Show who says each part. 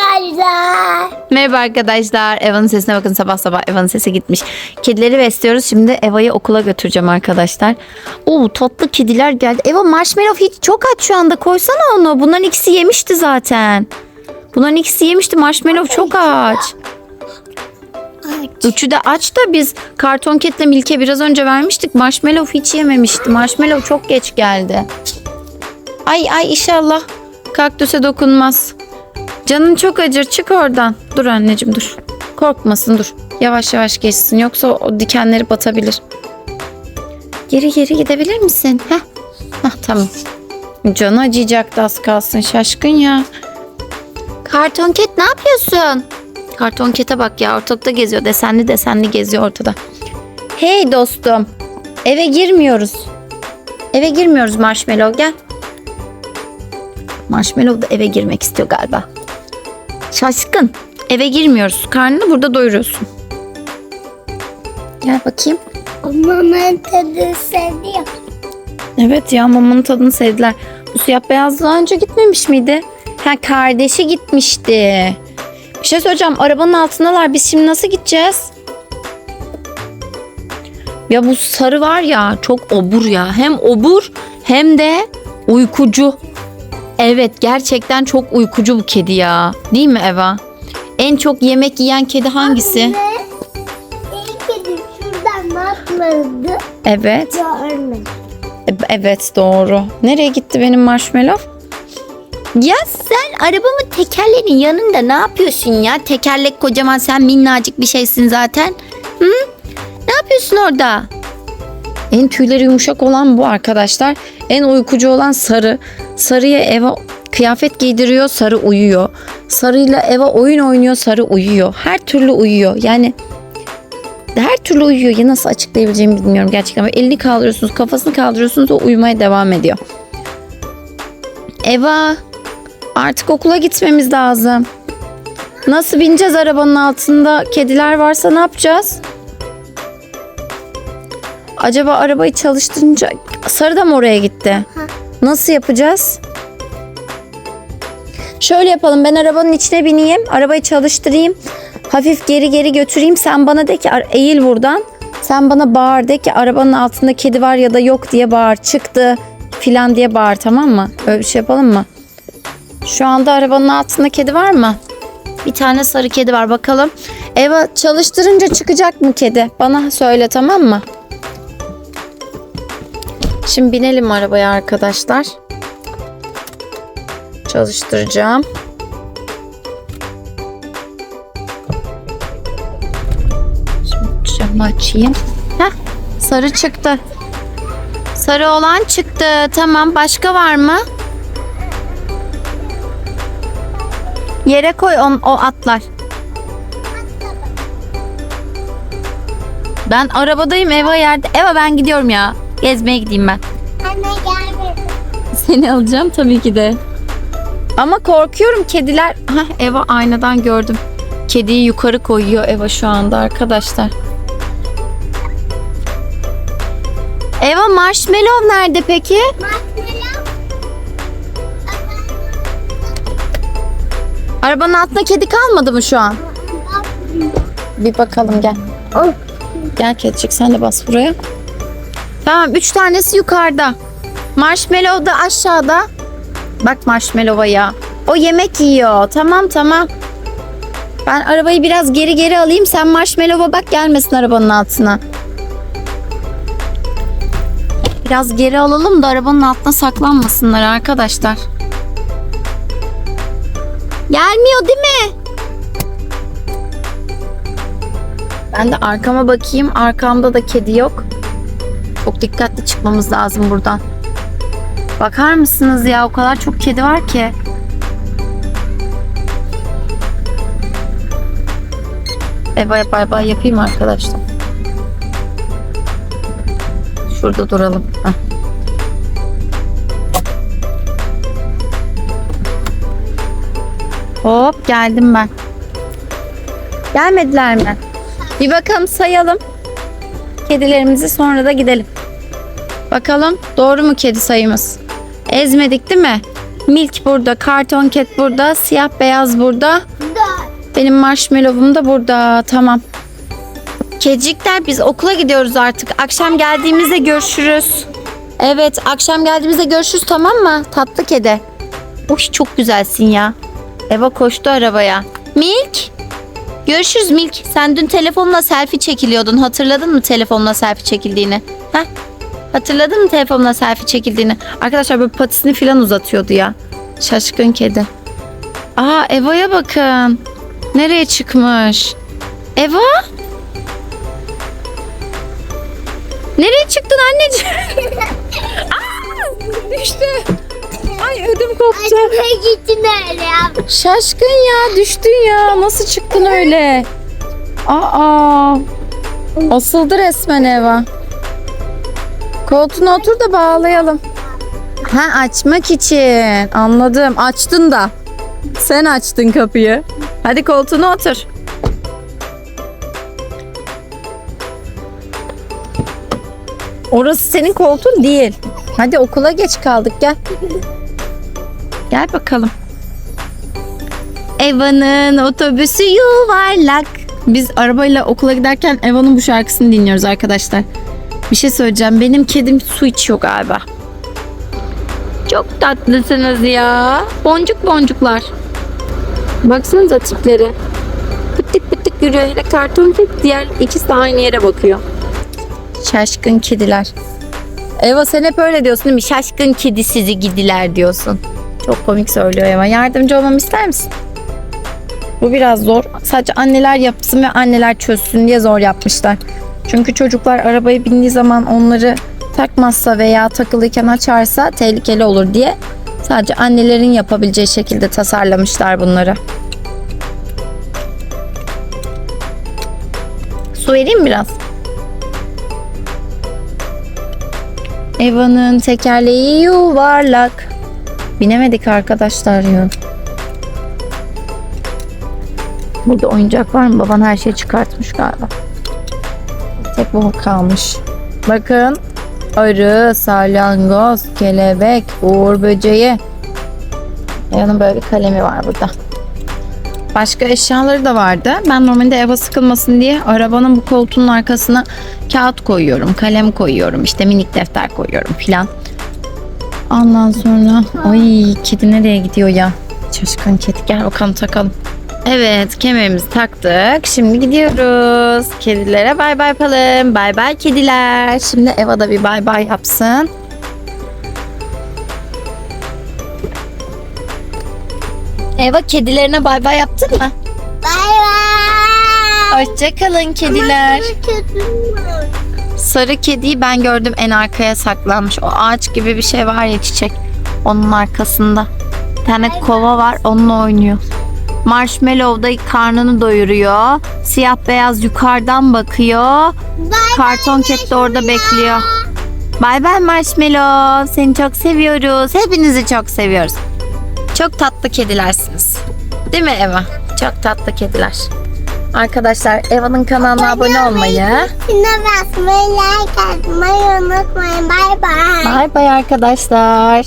Speaker 1: arkadaşlar.
Speaker 2: Merhaba arkadaşlar. Eva'nın sesine bakın sabah sabah Eva'nın sesi gitmiş. Kedileri besliyoruz. Şimdi Eva'yı okula götüreceğim arkadaşlar. Oo tatlı kediler geldi. Eva marshmallow hiç çok aç şu anda. Koysana onu. Bunların ikisi yemişti zaten. Bunların ikisi yemişti. Marshmallow çok aç. Üçü de aç da biz karton ketle Milke biraz önce vermiştik. Marshmallow hiç yememişti. Marshmallow çok geç geldi. Ay ay inşallah kaktüse dokunmaz. Canın çok acır çık oradan. Dur anneciğim dur. Korkmasın dur. Yavaş yavaş geçsin yoksa o dikenleri batabilir. Geri geri gidebilir misin? Heh. Heh tamam. Canı acıyacaktı az kalsın şaşkın ya. Karton ket ne yapıyorsun? Karton kete bak ya ortalıkta geziyor. Desenli desenli geziyor ortada. Hey dostum. Eve girmiyoruz. Eve girmiyoruz Marshmallow gel. Marshmallow da eve girmek istiyor galiba. Şaşkın. Eve girmiyoruz. Karnını burada doyuruyorsun. Gel bakayım.
Speaker 1: Mamamın tadı seviyor.
Speaker 2: Evet ya mamanın tadını sevdiler. Bu siyah beyaz daha önce gitmemiş miydi? Ha kardeşi gitmişti. Bir şey söyleyeceğim. Arabanın altındalar. Biz şimdi nasıl gideceğiz? Ya bu sarı var ya çok obur ya. Hem obur hem de uykucu. Evet gerçekten çok uykucu bu kedi ya. Değil mi Eva? En çok yemek yiyen kedi hangisi?
Speaker 1: Anne, kedi şuradan atladı.
Speaker 2: Evet.
Speaker 1: Görmedim.
Speaker 2: E- Evet doğru. Nereye gitti benim marshmallow? Ya sen arabamın tekerleğinin yanında ne yapıyorsun ya? Tekerlek kocaman sen minnacık bir şeysin zaten. Hı? Ne yapıyorsun orada? En tüyleri yumuşak olan bu arkadaşlar. En uykucu olan sarı. Sarıya Eva kıyafet giydiriyor, sarı uyuyor. Sarıyla Eva oyun oynuyor, sarı uyuyor. Her türlü uyuyor. Yani her türlü uyuyor. Ya nasıl açıklayabileceğimi bilmiyorum gerçekten. Böyle elini kaldırıyorsunuz, kafasını kaldırıyorsunuz o uyumaya devam ediyor. Eva artık okula gitmemiz lazım. Nasıl bineceğiz arabanın altında? Kediler varsa ne yapacağız? Acaba arabayı çalıştırınca Sarı da mı oraya gitti? Nasıl yapacağız? Şöyle yapalım ben arabanın içine bineyim. Arabayı çalıştırayım. Hafif geri geri götüreyim. Sen bana de ki "Ar- eğil buradan. Sen bana bağır de ki arabanın altında kedi var ya da yok diye bağır. Çıktı filan diye bağır tamam mı? Öyle bir şey yapalım mı? Şu anda arabanın altında kedi var mı? Bir tane sarı kedi var bakalım. Eva çalıştırınca çıkacak mı kedi? Bana söyle tamam mı? Şimdi binelim arabaya arkadaşlar. Çalıştıracağım. Şimdi camı açayım. Heh, sarı çıktı. Sarı olan çıktı. Tamam. Başka var mı? Yere koy on, o atlar. Ben arabadayım Eva yerde. Eva ben gidiyorum ya. Gezmeye gideyim ben.
Speaker 1: Anne gelmedi.
Speaker 2: Seni alacağım tabii ki de. Ama korkuyorum kediler. Hah Eva aynadan gördüm. Kediyi yukarı koyuyor Eva şu anda arkadaşlar. Eva marshmallow nerede peki?
Speaker 1: Marshmallow.
Speaker 2: Arabanın altında kedi kalmadı mı şu an? Bir bakalım gel. Gel kedicik sen de bas buraya. Tamam üç tanesi yukarıda. Marshmallow da aşağıda. Bak marshmallow'a ya. O yemek yiyor. Tamam tamam. Ben arabayı biraz geri geri alayım. Sen marshmallow'a bak gelmesin arabanın altına. Biraz geri alalım da arabanın altına saklanmasınlar arkadaşlar. Gelmiyor değil mi? Ben de arkama bakayım. Arkamda da kedi yok. Çok dikkatli çıkmamız lazım buradan. Bakar mısınız ya o kadar çok kedi var ki. Eva bay bay yapayım arkadaşlar. Şurada duralım. Heh. Hop geldim ben. Gelmediler mi? Bir bakalım sayalım. Kedilerimizi sonra da gidelim. Bakalım doğru mu kedi sayımız? Ezmedik değil mi? Milk burada, karton ket burada, siyah beyaz burada. Benim marshmallow'um da burada. Tamam. Kedicikler biz okula gidiyoruz artık. Akşam geldiğimizde görüşürüz. Evet akşam geldiğimizde görüşürüz tamam mı? Tatlı kedi. Uy çok güzelsin ya. Eva koştu arabaya. Milk. Görüşürüz Milk. Sen dün telefonla selfie çekiliyordun. Hatırladın mı telefonla selfie çekildiğini? Heh. Hatırladın mı telefonla selfie çekildiğini? Arkadaşlar böyle patisini falan uzatıyordu ya. Şaşkın kedi. Aa Eva'ya bakın. Nereye çıkmış? Eva? Nereye çıktın anneciğim? Aa, düştü. Ay ödüm koptu.
Speaker 1: Acaba gittin öyle ya.
Speaker 2: Şaşkın ya düştün ya. Nasıl çıktın öyle? Aa. Asıldı resmen Eva. Koltuğuna otur da bağlayalım. Ha açmak için. Anladım. Açtın da. Sen açtın kapıyı. Hadi koltuğuna otur. Orası senin koltuğun değil. Hadi okula geç kaldık gel. Gel bakalım. Eva'nın otobüsü yuvarlak. Biz arabayla okula giderken Eva'nın bu şarkısını dinliyoruz arkadaşlar. Bir şey söyleyeceğim. Benim kedim su içiyor galiba. Çok tatlısınız ya. Boncuk boncuklar. Baksanıza tipleri. Pıttık pıttık yürüyor. Hele karton kedi diğer ikisi de aynı yere bakıyor. Şaşkın kediler. Eva sen hep öyle diyorsun değil mi? Şaşkın kedi sizi gidiler diyorsun. Çok komik söylüyor Eva. Yardımcı olmamı ister misin? Bu biraz zor. Sadece anneler yapsın ve anneler çözsün diye zor yapmışlar. Çünkü çocuklar arabaya bindiği zaman onları takmazsa veya takılıyken açarsa tehlikeli olur diye sadece annelerin yapabileceği şekilde tasarlamışlar bunları. Su vereyim biraz? Eva'nın tekerleği yuvarlak. Binemedik arkadaşlar ya. Burada oyuncak var mı? Baban her şeyi çıkartmış galiba. Tek bu kalmış. Bakın. Arı, salyangoz, kelebek, uğur böceği. Yanın böyle bir kalemi var burada. Başka eşyaları da vardı. Ben normalde eve sıkılmasın diye arabanın bu koltuğunun arkasına kağıt koyuyorum, kalem koyuyorum, işte minik defter koyuyorum filan. Ondan sonra ay kedi nereye gidiyor ya? Şaşkın kedi gel bakalım takalım. Evet kemerimizi taktık. Şimdi gidiyoruz. Kedilere bay bay yapalım. Bay bay kediler. Şimdi Eva da bir bay bay yapsın. Eva kedilerine bay bay yaptın mı?
Speaker 1: Bay bay.
Speaker 2: Hoşçakalın kediler.
Speaker 1: Kedim var.
Speaker 2: Sarı kediyi ben gördüm en arkaya saklanmış. O ağaç gibi bir şey var ya çiçek. Onun arkasında. Bir tane kova var onunla oynuyor. Marshmallow da karnını doyuruyor. Siyah beyaz yukarıdan bakıyor.
Speaker 1: Bay
Speaker 2: Karton ket de orada bekliyor. Bay bay Marshmallow. Seni çok seviyoruz. Hepinizi çok seviyoruz. Çok tatlı kedilersiniz. Değil mi Eva? Çok tatlı kediler. Arkadaşlar Eva'nın kanalına abone olmayı,
Speaker 1: Üstüne basmayı, like atmayı unutmayın. Bay bay.
Speaker 2: Bay bay arkadaşlar.